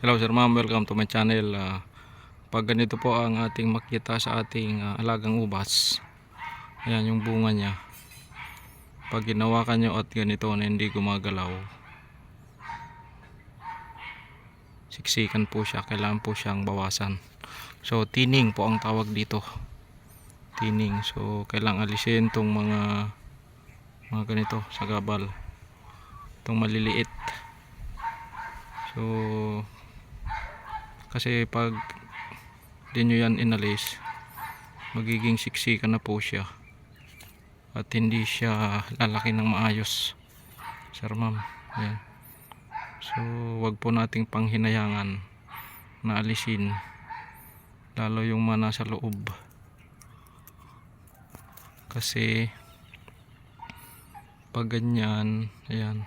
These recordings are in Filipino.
Hello sir ma'am, welcome to my channel. Ah, pag ganito po ang ating makita sa ating ah, alagang ubas. Ayan yung bunga niya. Pag ginawakan nyo at ganito na hindi gumagalaw. Siksikan po siya, kailangan po siyang bawasan. So tining po ang tawag dito. Tining. So kailangan alisin tong mga mga ganito sa gabal. Itong maliliit. So kasi pag di nyo yan inalis magiging siksikan na po siya. At hindi siya lalaki ng maayos. Sir ma'am yan. So wag po nating panghinayangan na alisin lalo yung mga nasa loob. Kasi pag ganyan ayan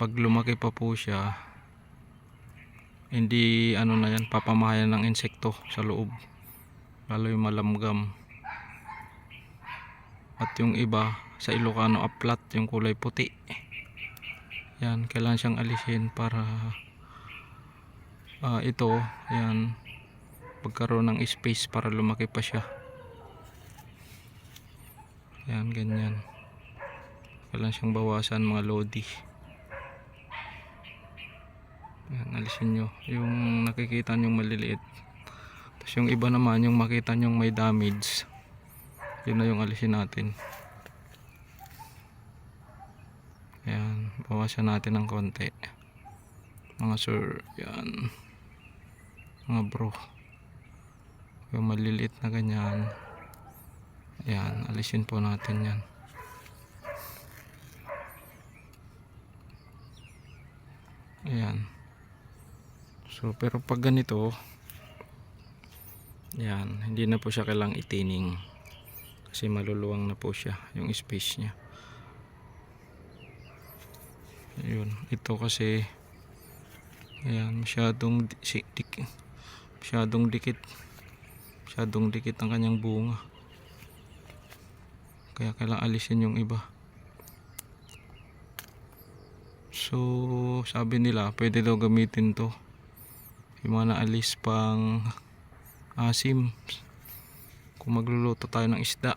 pag lumaki pa po siya hindi ano na yan papamahayan ng insekto sa loob. Lalo yung malamgam. At yung iba sa Ilocano aplat yung kulay puti. Yan kailangan siyang alisin para ah, ito yan pagkaroon ng space para lumaki pa siya. Yan ganyan. Kailangan siyang bawasan mga lodi yan, alisin nyo. Yung nakikita nyo maliliit. Tapos yung iba naman, yung makita nyo may damage. Yun na yung alisin natin. Yan, bawasan natin ng konti. Mga sir, yan. Mga bro. Yung maliliit na ganyan. Yan, alisin po natin yan. Ayan. So, pero pag ganito, yan, hindi na po siya kailang itining. Kasi maluluwang na po siya, yung space niya. Ayun, ito kasi, ayan, masyadong, si, dik, masyadong dikit. Masyadong dikit ang kanyang bunga. Kaya kailangan alisin yung iba. So, sabi nila, pwede daw gamitin to yung mga naalis pang asim kung magluluto tayo ng isda.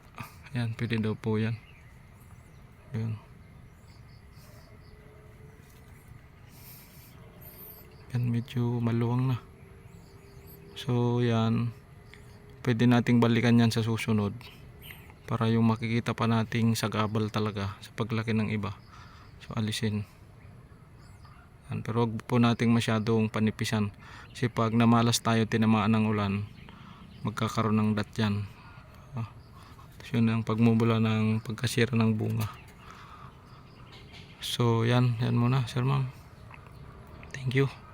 Yan pwede daw po yan. Yun yan medyo maluwang na. So yan. Pwede nating balikan yan sa susunod. Para yung makikita pa nating sagabal talaga sa paglaki ng iba. So alisin pero wag po nating masyadong panipisan. Kasi pag namalas tayo tinamaan ng ulan, magkakaroon ng dat yan. Ah, yun ang pagmumula ng pagkasira ng bunga. So yan, yan muna sir ma'am. Thank you.